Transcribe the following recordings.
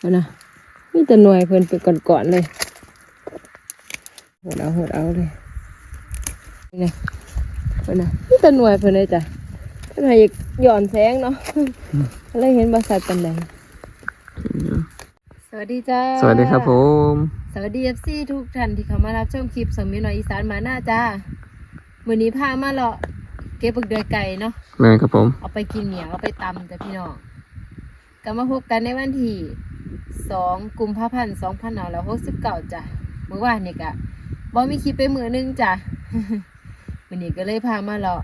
เอานะมีแต่หน่วยเพิ่นไปก่อนๆเลยโหดเอาโหดเอาเลยนี่นะเพิ่นนะมีแต่หน่วยเพิ่นเลยจ้ะเพิ่นให้อยากหย่อนแสงเนาะก็เลยเห็นบริษัทปันใดสวัสดีจ้า สวัสดีครับผม สวัสดีเอฟซีทุกท่านที่เข้ามารับชมคลิปสมิหน่อยอีสานมาหน้าจ้าวันนี้พามาเลาะเก็บบักเดือยไก่เนาะแม่ครับผม เอาไปกินเหนียวเอาไปตำจ้ะพี่น้องก็มาพบกันในวันที่ สองกุมภาพันธ์สองพันห้าร้อยหกสิบเก้าจ้ะเมื่อวานนี่กะบอมีคลิปไปมือหนึงจ้ะวันนี้ก็เลยพามาเลาะ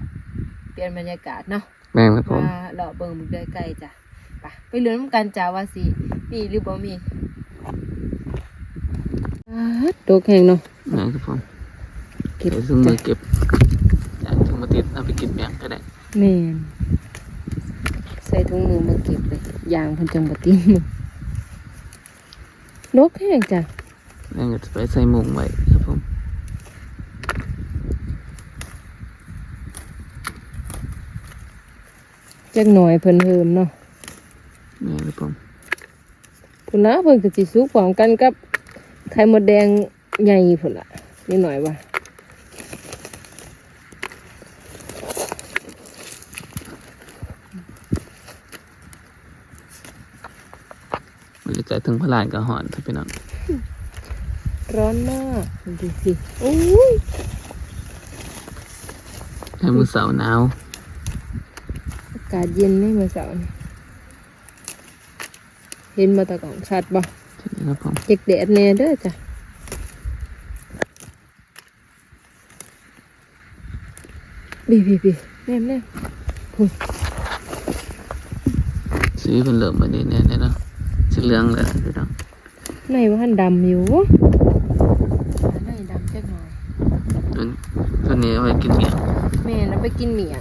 เปลี่ยนบรรยากาศเนาะแม่ครับผมมาเลาะเบิ่งบักเดือยไก่จ้ะไปไปเลื่อนกันจ้าว่าสิมีหรือบ่มีตัวแข็งเนาะแม่ครับผมเก็บเดี๋ยวซึ่งมือเก็บอยากถุงมาติดเอาไปกินแบ่งก็ได้แม่นใส่ถุงมือมาเก็บเลยยางเพันจังบติน มือนกแห้งจ้ะแม่ก็จะไปใส่หมุงไว้ครับผมจักหน่อยเพิ่นเพิ่มเนาะแม่ครับผมพุ่นนะเพิ่นก็สิสุกพร้อมกันกับไข่มดแดงใหญ่พุ่นละนิดหน่อยว่า บรรยากาศ ถึงพลานกับหอนครับพี่น้องร้อนมากดูสิโอ้ยแค่มือเสาร์หนาวอากาศเย็นนี่มื้อเช้านี่เห็นมาแตะกล่องชัดบ่ใช่ไหมครับผมเจ็กแดดแน่เด้อจ้ะบีบีบีแน่แน่สีเป็นเหลืองแบบนี้เนี่ยเนี่ยเนาะสี เหลืองเลยพี่น้องในว่าหันดำอยู่ในดำจักหน่อยตัวตัวนี้เอาไว้กินเมี่ยงแม่น่ะไปกินเมียง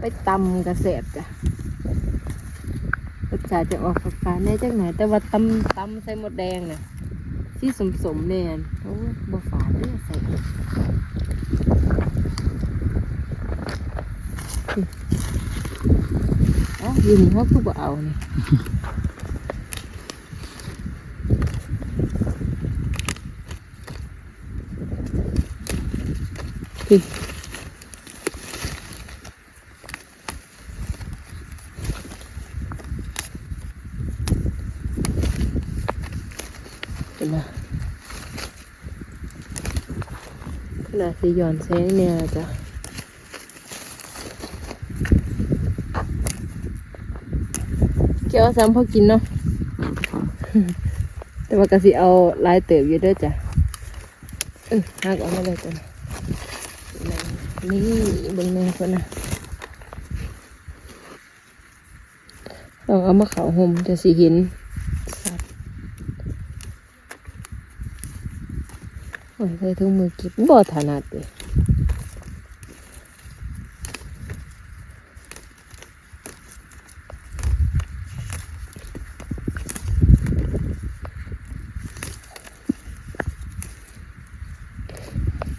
ไปตำกระเสบจ้ะรสชาติจะออกฝาดๆแน่จักหน่อยแต่ว่าตำตำใส่หมดแดงน่ะที่สมสมๆแน่นโอ้ยบ่ฝาดเด้อใส่อีกอืมเอ้าอยู่นี่เขาคือบ่เอานี่พี่ เป็นไงขนาดที่หย่อนแสงเนี่ยจ้ะเกี่ยวซ้ำพอกินเนาะแต่ว่ากะสิเอาลายเติบอยู่เด้อจ้ะเออหักออกมาเลยจ้ะ นี่เบนแม่คนน่ะเราเอามาเขาห่มจะสิเห็นสัตว์โอ้ยใส่ถุงมือเกิบบ่ถนัดเลย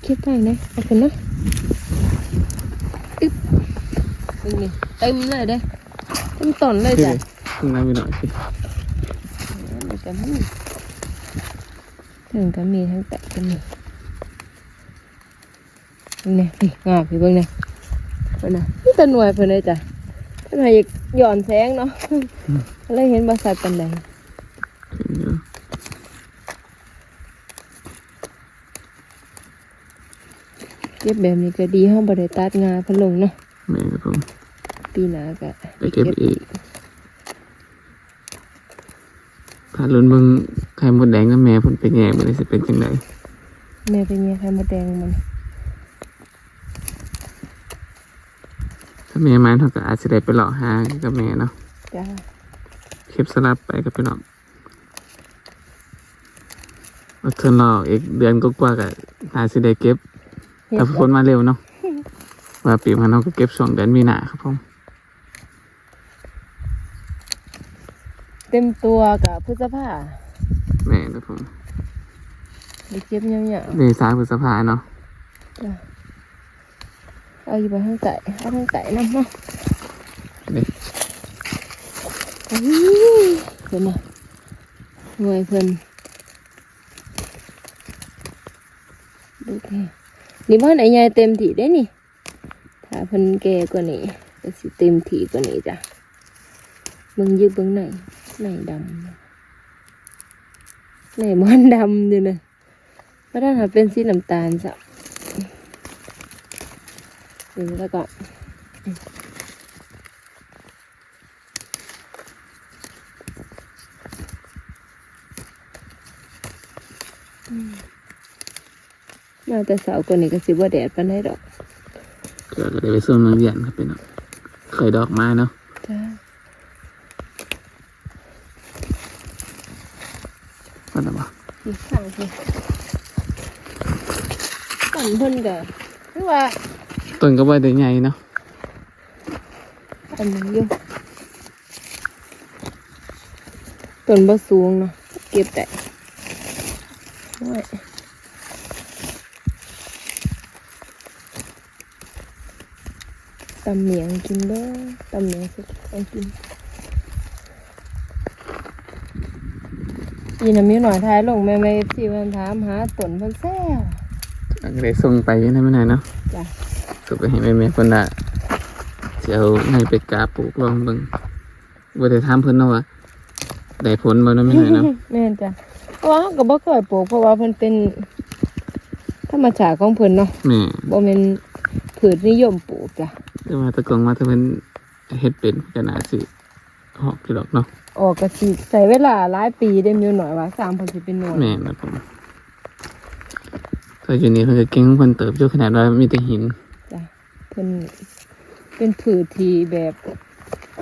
เก็บได้นะเอาคนนะอึ๊บนี่ เต็มเลยเด้เต็มต้นเลยจ้ะข้างหน้าพี่น้องสิมันก็มีถึงก็มีทั้งแปะก็มีนี่นี่งาพี่เบิ่งนี่เพิ่นน่ะนี่ตะหน่วยเพิ่นเลยจ้ะเพิ่นให้อยากหย่อนแสงเนาะก็เลยเห็นบ่ชัดปานใดเห็นอยู่เก็บแบบนี้ก็ดีเฮาบ่ได้ตัดงาเพิ่นลงเนาะแม่ครับผม ปีหน้าก็ไปเก็บอีกถ้าลุ้นเบิ่งไข่มดแดงกับแม่เพิ่นเป็นแง่บ่ได้สิเป็นจังไดแม่เป็นไงไข่มดแดงมันถ้าแม่มาเท่าก็อาจจะได้ไปหลอกหากับแม่เนาะจ้าเก็บสลับไปกับพี่น้องเอาเทิร์นรออีกเดือนก็กว่าๆก็อาจจะได้เก็บเฮ็ดแต่ฝนมาเร็วเนาะว่าปีมันเราก็เก็บช่วงเดือนมีนาครับผม เต็มตัวกับพฤษภาแม่ครับผมได้เก็บยาวๆเมษาพฤษภาเนาะจ้ะเอาอยู่ไปทางไก่เอาทางไก่นำเนาะนี่อุ้ยพิ่นน่ะหน่วยเพิ่นดูแค่นี่บ้านไอ้ใหญ่เต็มที่ได้นี่ ถ้าเพิ่นแก่กว่านี้ก็สิเต็มที่กว่านี้จ้ะเบิ่งยึกเบิ่งไหน ไหนดำไหนมันดำอยู่นะเพราะถ้าหาเป็นสีน้ำตาลจ้ะดูแล้วก็มาแต่เสาร์กว่านี้ก็สิบ่แดดปานใดดอกเกิดก็ได้ไปส่งโรงเรียนครับพี่น้องเคยดอกไม้เนาะจ้าว่า คือข้างสิต้นเพิ่นก็คือว่าต้นก็บ่ได้ใหญ่เนาะอันนี้อยู่ต้นบ่สูงเนาะเก็บได้โอ้ยตำเหมียงกินเด้อตำเหมียงสุดต้องกิน อีน้ำมีหน่อยท้ายลงแม่แม่ที่มันถามหาต้นเพิ่นแซ่บก็ได้ส่งไปอยู่นั่นไม่นานเนาะจ้ะส่งไปให้แม่ๆเพิ่นน่ะสิเอาให้ไปกาปลูกลองเบิ่งบ่ได้ถามเพิ่นเนาะว่าได้ผลบ่เนาะแม่นายเนาะแม่นจ้ะเพราะว่าเราก็บ่เคยปลูกเพราะว่าเพิ่นเป็นธรรมชาติของเพิ่นเนาะแม่บ่แม่นพืชนิยมปลูกจ้ะแต่ว่าแตะกองว่าถ้าเพิ่นเฮ็ดเป็นก็น่าสิออกอยู่ดอกเนาะ ออกก็สิใช้เวลาหลายปีได้มีหน่อยว่าสามเพิ่นสิเป็นหน่วยแม่นะผมแต่อยู่นี่เพิ่นก็เก่งของเพิ่นเติบอยู่ขนาดว่ามีแต่หินจ้ะเพิ่นเป็นพืชที่แบบ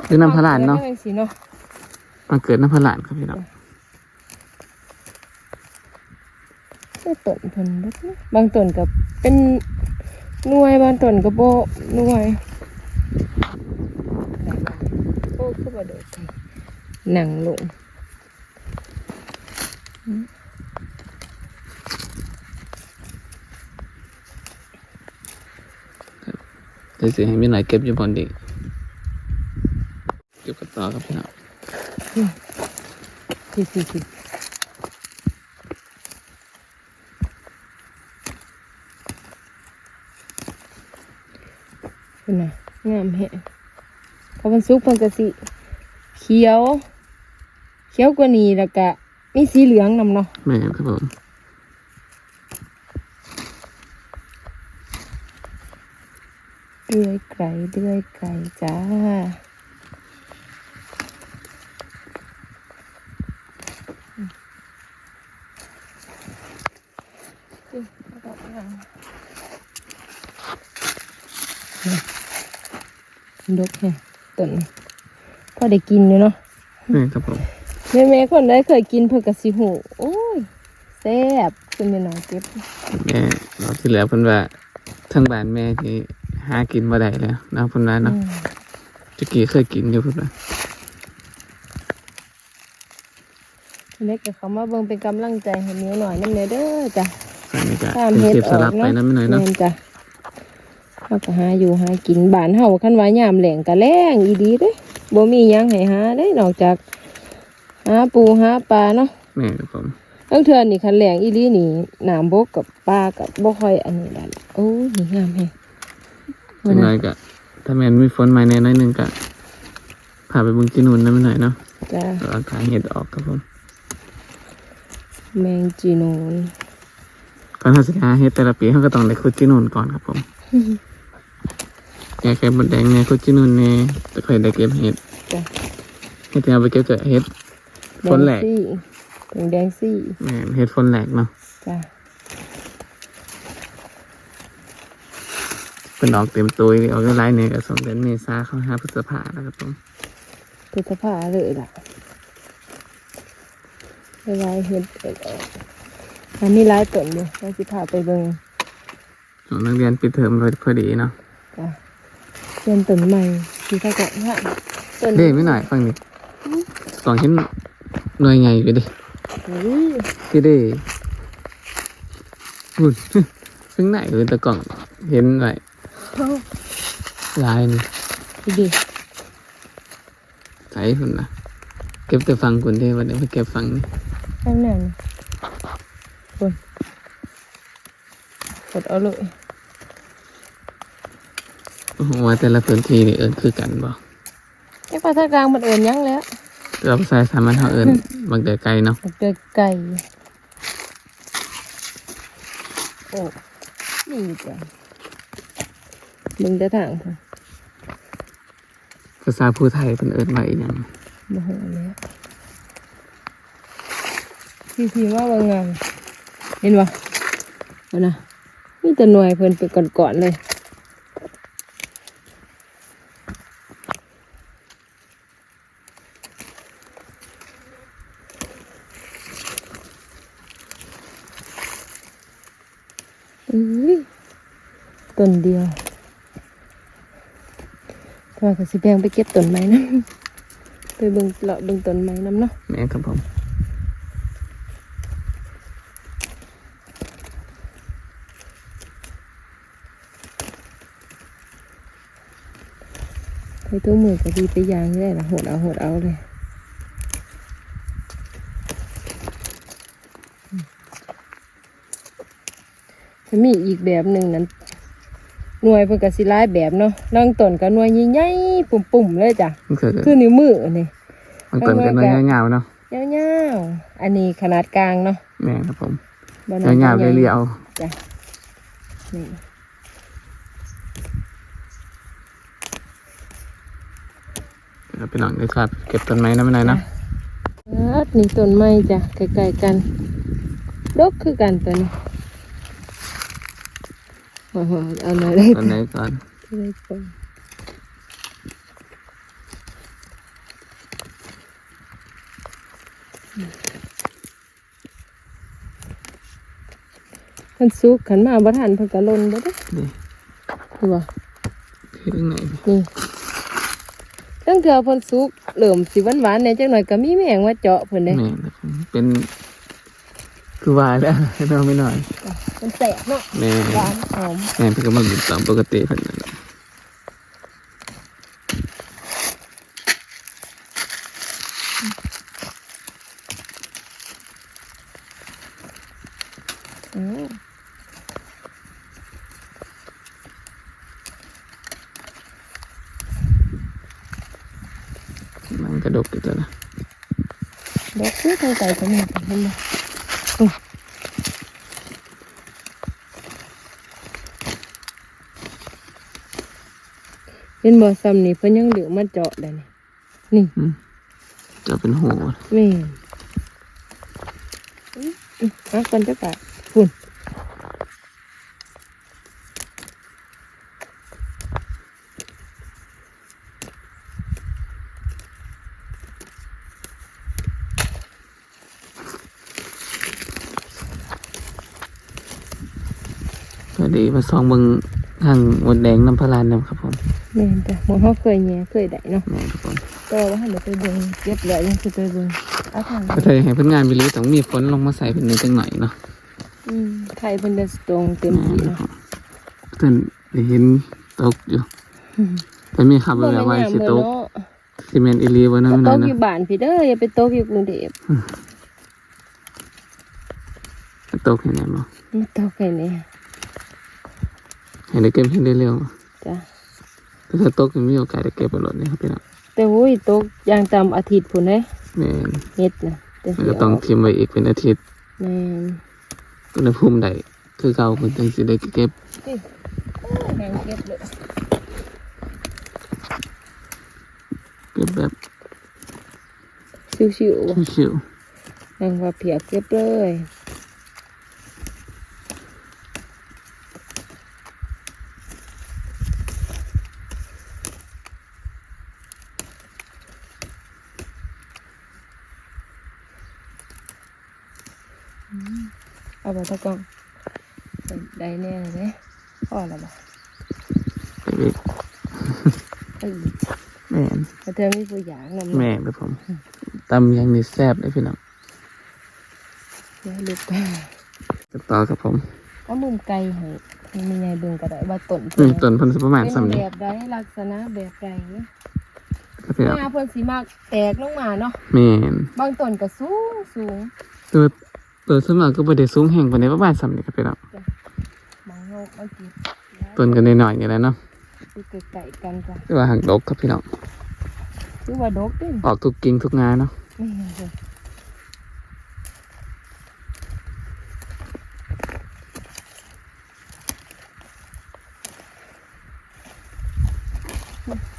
คือน้ำพะลานเนาะจังซี่เนาะมาเกิดน้ำพะลานครับพี่น้องแต่ต้นเพิ่นเบิดเนาะบางต้นก็เป็นหน่วยบางต้นก็บ่หน่วยโอ้คือบ่โดด ไปนั่งลงเดี๋ยวสิให้มีหน่อยเก็บอยู่บนดีเก็บกับต่อครับพี่น้องสิสิสิเป็นไงงามแฮะพอมันสุกมันก็สิเขียว เขียวกว่านี้แล้วก็มีสีเหลืองนำเนาะแม่ครับผมเดือยไก่เดือยไก่จ้าดกแฮะต้นพอได้กินอยู่เนาะแม่ครับผม แม่แม่คนได้เคยกินเพื่อกระสิหูโอ้ยแซ่บคุณแม่น้องเก็บแม่รอบที่แล้วเพิ่นว่าทั้งบ้านแม่ที่หากินบ่ได้แล้วเนาะเพิ่นว่าเนาะอืมตะกี้เคยกินอยู่เพิ่นว่าเล็กกับเขามาเบิ่งเป็นกำลังใจให้นิ้วหน่อยน้ำเนเด้อจ้ะตอนนี้ก็ตามเป็นเฮ็ดเก็บสลับออกไปเนาะนะไม่หน่อยเนาะแม่นจ้ะเราก็หาอยู่หากินบ้านเฮาคันว่ายามแหลงก็แล้งอีดีเด้บ่มีหยังให้หาเด้นอกจาก หาปูหาปลาเนาะแม่ครับผมทั้งเทื่อนี่คันแหลงอีหลีนี่น้ำบกกับปลากับบ่ค่อยอันนี้ได้ละโอ้ยนี่งามแฮะจังน้อยก็ถ้าแม่นมีฝนมาแน่น้อยหนึงก็พาไปเบิ่งที่นู่นนะไม่หน่อยเนาะจ้ะก็เอาขายเห็ดออกครับผมแมงจีนูนก่อนเราสิหาเห็ดแต่ละปีเขาก็ต้องได้ขุดที่นู่นก่อนครับผมแกแกบดแดงเนี่ยขุดที่นู่นเนี่ยจะค่อยได้เก็บเห็ดจ้ะเห็ดที่เอาไปเก็บจากเห็ด ฝนแหลกดงซี่แดงแดงซี่แม่นเห็ดฝนแหลกเนาะจ้ะเป็นออกเต็มตัวเลยออกไล่เนี่ยก็สองเดือนเมษาเข้าหาพฤษภาแล้วครับผมพฤษภาเลยล่ะเวลาเห็ดเอ็ดออกอันนี้ร้ายต้นอยู่เราสิพาไปเบิ่งน้องนักเรียนปิดเทอมพอพอดีเนาะจ้ะเป็นต้นใหม่ที่ถ้าเกิดว่าต้นเด้ไม่หน่อยฟังดิสองชิ้น หน่วยไงอยู่ดิอุ้ยคือเด้หุ่นซึ่งไหนเออตะกล่องเห็นไหนโอ้ลายนี่ดีดีใส่หุ่นนะเก็บแต่ฟังคุณเด้วันนี้ไปเก็บฟังนี่ข้างหน้านี่คนกดเอาเลยโอ้โหว่าแต่ละพื้นที่นี่เอิญคือกันบ่ไอ้ปลาทะกลางมันเอินหยังแล้ว เราภาษาสามัญเขาเอิญบางแต่ไกลเนาะมันเจอไก่โอ้นี่จ้ะมึงได้ทางค่ะภาษาผู้ไทยเป็นเอิญว่าอีหยังมาหาแล้วพี่พี่ว่าว่างามเห็นปะเอานะมีแต่หน่วยเพิ่นไปก่อนๆเลย อุ้ย ต้นเดียวถ้าก็สิแบงไปเก็บต้นไม้นะไปเบิ่งเลาะเบิ่งต้นไม้น้ำเนาะแม่นครับผมไปตัวมือก็ดีไปยางได้ละหดเอาหดเอาเลยอืมจะมีอีกแบบหนึ่งนั้น หน่วยเพิ่นก็สิหลายแบบเนาะล่างต้นก็หน่วยใหญ่ๆปุ่มๆเลยจ้ะมันคือคือนิ้วมือนี่มันต้นกันน้อยยาวๆเนาะยาวๆอันนี้ขนาดกลางเนาะแม่นครับผมบ่น่ยาวๆจะใหญ่เรียวจ้ะนี่ๆเราไปหลังได้ครับ เก็บต้นไม้นะไม่นายเนาะอัดนี่ต้นไม้จ้ะใกล้ๆกัน ดกคือกันตัวนี้โอ้โห เอาหน่อยได้ต้นไหนก่อนได้ก่อนมันสุกขันมาบ่ทันเพิ่นก็หล่นบ่ได้นี่คือว่าที่ตรงไหนนี่ตั้งเถื่อเพิ่นสุกเหลื่อมสิหวานๆเนี่ยจังหน่อยก็มีแมงมาเจาะเพิ่นเด้แม่นครับผมเป็นคือว่าแล้วให้เราไม่หน่อย มันแสบเนาะแม่หวานหอมแม่เพิ่งก็มาบินตามปกติเพิ่นนั่นแหละอืมมันกระดกอยู่ตัวนะดอกคือทางไก่ก็มีเห็นบ่อื้อ เห็นบ่ซ้ำนี่เพิ่นยังเหลือมาเจาะได้นี่นี่อืมจะเป็นหูแม่นอื้ออื้อเอาก่อนจักบาทพุ่นสวัสดีมาซองเบิงทางมดแดงน้ำพลานนำครับผม แม่นจ้ะหมอเฮาเคยแหย่เคยได้เนาะแม่นครับผมก็ว่าให้เดี๋ยวไปเบิ่งเก็บแล้วยังสิไปเบิ่งเอาทางก็ถ้าอยากให้เพิ่นงานวิลีต้องมีฝนลงมาใส่เพิ่นนิดจังหน่อยเนาะอืมไทยเพิ่นจะตรงเต็มที่เนาะเพิ่นได้เห็นตกอยู่อืมแต่มีขับแบบว่าสิตกซีเมนต์อีหลีบ่นั่นตไม่กได้อนะยู่บ้านพี่เด้ออย่าไปตกอยู่กรุงเทพตกเห็นไหมบ่มาตกแค่นี้ให้ได้เก็บให้ได้เร็วจ้ะแต่ ถ้าตกยังมีโอกาสได้เก็บไปหลดนี่ครับพี่น้องแต่โอ้ยตกอย่างต่ำอาทิตย์พุ่นเด้แม่นเฮ็ดนะแต่มันสิก็ต้องทิ้งไว้อีกเป็นอาทิตย์แม่นอุณหภูมิใดคือเก่าเพิ่นจังสิได้เก็บนี่แหงเก็บเลยเก็บแบบชิวๆว่ะชิวแหงว่าเพียเก็บเลย เอาไปตะกล้องได้แน่เลยเด้พอแล้วบ่ๆไปอีกเอ้ยแม่นแต่เธอมีผู้หยางนำแม่ครับผมตำยังนี่แซ่บเลยพี่น้องเดี๋ยวลูกไปจะต่อครับผมเอามุมไกลให้ให้แม่ยายเบิ่งก็ได้ว่าต้นอืมต้นเพันธุ์ประมาณเป็นสำแบนี้บใดลักษณะแบบใดนะกครับพี่น้องงาเพิ่นสิมากแตกลงมาเนาะแม่นบางต้นก็สูงสูงตัว ตัวสวนมัครก็บ่ได้สูงแห่งปานใดประมาณ3นี่ครับพี่น้องบางโลกบางทีต้นก็น้อยๆนี่แหละเนาะคือไก่ๆกันจ้ะแต่ว่าหักดกครับพี่น้องคือว่าดกเด้ออกทุกกิ่งทุกงาเนาะไม่เห็นเลย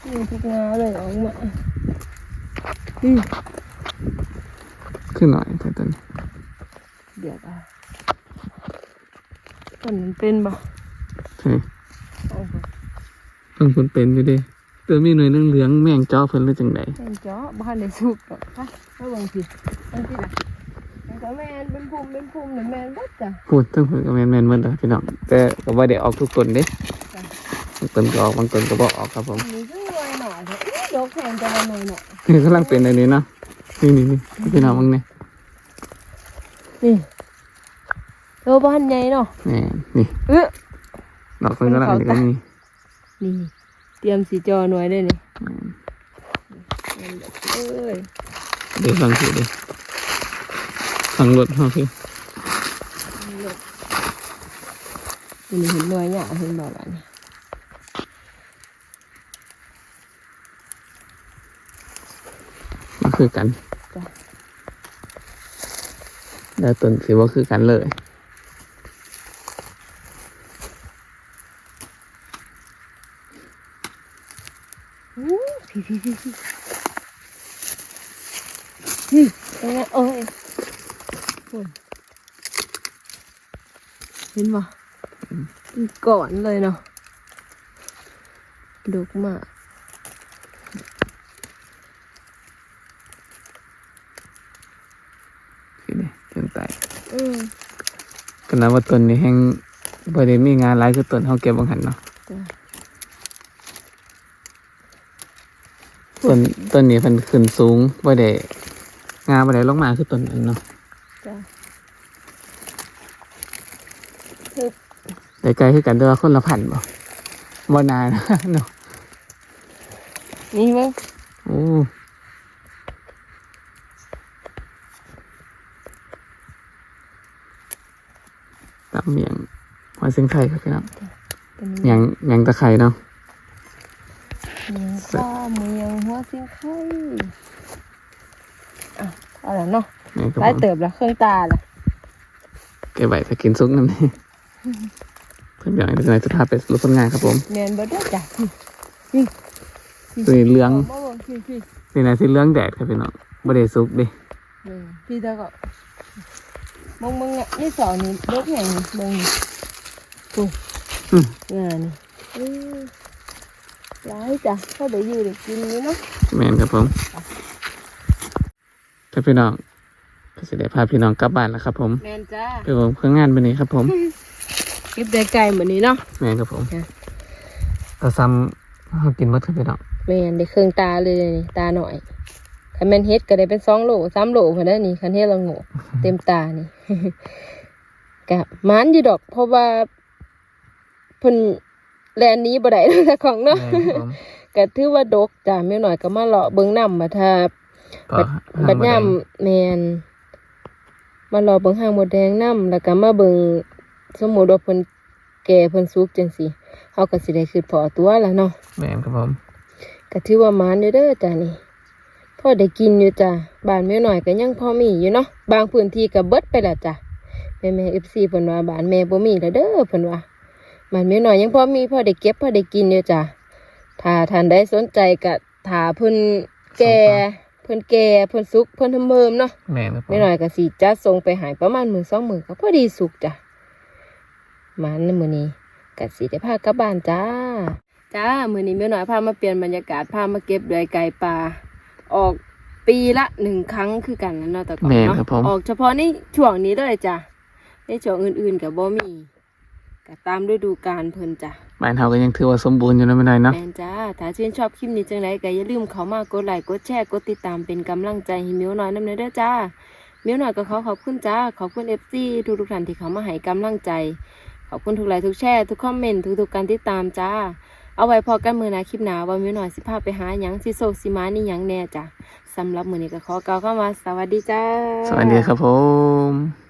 นี่ทุกงาเลยออกมาอืมขึ้นหน่อยแต่ต้น เดี๋ยวอะต้นมันเป็นบ่ใช่โอ้โหเพิ่นเพิ่นเป็นอยู่เด้ตัวมีหน่วยเหลืองๆแม่งจ้อเพิ่นหรือจังไดเป็นเจาะบ้านในสุกดอกค่ะไม่บางทีบางทีนะมันก็แมนเป็นภูมิเป็นภูมิหรือแมนบัดจ้ะพูดทั้งเพิ่นก็แม่นๆเหมือนกันพี่น้องแต่ก็บ่ได้ออกทุกต้นเด้จ้ะบางต้นก็ออกบางต้นก็บ่ออกครับผมอันนี้ก็รวยหน่อยเถอะอุ๊ยดอกแพงจะละหน่อยหน่อยนี่กำลังเป็นอันนี้เนาะนี่นี่นี่พี่น้องมึงเนี่ย นี่โตบ้านใหญ่เนาะแหมนี่เออดอกเพิ่นกำลังอันนี้ก็มีนี่ เตรียมสีจอหน่วยด้วยนี่เอ้ยเดี๋ยวฟังสิเด้ฟังรถเฮาสินี่เห็นหน่วยเนี่ยเห็นบอกว่านี่มันคือกันจ้ะ แล้วต้นสิบ่าคือกันเลยอู้พี่พี่พี่พี่นี่เป็นไงโอ้ยโอ้ยเห็นบ่ก่อนเลยเนาะดกมาก สิเด้ต้นไต อืมก็นับว่าต้นนี้แห่งบ่ได้มีงานหลายคือต้นเฮาเก็บบางหันเนาะจ้ะต้นต้นนี้เพิ่นขึ้นสูงบ่ได้งานบ่ได้ลงมาคือต้นนั้นเนาะจ้ะแต่ไกลคือกันแต่ว่าคนละพันธุ์บ่บ่นานเนาะนี่มั้งโอ้ ตำเมียงหัวเส้นไข่ครับพี่น้องเป็นเมียงเมียงตะไคร่เนาะเมียงข้าเมียงหัวสิงไข่อะเอาละเนาะเมียงกระไล่ผมเติบละเครื่องตาละเก็บไว้ถ้ากินซุกน้ำนี่เพื่อนเดี๋ยวในจะพาไปรูปผลงานครับผมเมียนเบิดเด้อจ้ะตัวนี้เหลืองมาบอกพี่พี่นี่นะสิเหลืองแดดครับพี่น้องบ่ได้ซุกเดินี่พี่ตาก็ มึงมึงอะนี่สอนนี่ลกแห่งนี่มึงนี่ถูกงานนี่อือร้ายจ้ะเขาได้อยู่ได้กินนี่เนาะแมนครับผมถ้าพี่น้องก็จะได้พาพี่น้องกลับบ้านแล้วครับ ผมแมนจ้าไปผมเพื่องานไปนี้ครับ ผมเก็บได้ไก่เหมือนนี้เนาะแมนครับผมค่ะตาซ้ำเขากินหมดครับพี่น้องแมนได้เครื่องตาเลยนี่ตาหน่อย คันแมนเฮ็ดก็ได้เป็นสองโหลสามโหลพอได้นี่คันเฮ็ดละโง่เต็มตานี่กะมันอยู่ดอก เพราะว่าเพิ่นแลนหนี้บ่ได้แล้วแต่ของเนาะแม่นครับผมก็ถือว่าดกจ้าแม่หน่อยก็มาเลาะเบิ่งน้ำมาทาพอบัดห้างย่บ่ได้ำแมนมาเลาะเบิ่งหางมดแดงน้ำแล้วก็มาเบิ่งสมมุติว่าเพิ่นแก่เพิ่นสุกจังซี่เฮาก็สิได้คือพอตัวแล้วเนาะแมนครับผมก็ถือว่าหมานอยู่เด้อจ้านี่ พอได้กินอยู่จ้าบ้านแม่หน่อยก็ยังพอมีอยู่เนาะบางพื้นที่ก็เบิดไปแล้วจ้ะแม่แม่ FC เพิ่นว่าบ้านแม่บ่มีแล้วเด้อเพิ่นว่าบ้านแม่หน่อยยังพอมีพอได้เก็บพอได้กินอยู่จ้ะถ้าท่านใดสนใจก็ถ้าเพิ่นแก่เพิ่นแก่เพิ่นสุกเพิ่นทำเมิมเนาะแมนครับผมแม่หน่อยก็สิจัดส่งไปใหายประมาณมื้อสองมื้อก็พอดีสุกจ้ะหมันมื้อนี้ก็สิได้พากลับบ้านจ้าจ้ามื้อนี้แม่หน่อยพามาเปลี่ยนบรรยากาศพามาเก็บเดือยไก่ปลา ออกปีละหนึ่งครั้งคือกันนะเนาะแต่ก่อนแม่นเนาะครับผม ออกเฉพาะในช่วงนี้เลยจ้ะในช่วงอื่นๆก็บ่มีก็ตามฤดูกาลเพิ่นจ้ะ บ้านเฮาก็ยังถือว่าสมบูรณ์อยู่นะไม่ได้เนาะ แม่นจ้า ถ้าชื่นชอบคลิปนี้จังไรก็อย่าลืมเข้ามากดไลค์ กดแชร์ กดติดตามเป็นกำลังใจให้มิวหน่อยน้ำเนยเด้อจ้า มิวหน่อยก็ขอขอบคุณจ้า ขอบคุณเอฟซีทุกทุกๆท่านที่เขามาให้กำลังใจ ขอบคุณทุกไลค์ทุกแชร์ ทุกคอมเมนต์ทุกๆการติดตามจ้า เอาไว้พอกันมือหนาคลิปหนาวันมีหน่อยสิพาไปหาหยังสิโศกสิมานี่หยังแน่จ้ะสำหรับมือนี้ก็ขอกล่าวคำว่าสวัสดีจ้า สวัสดีครับผม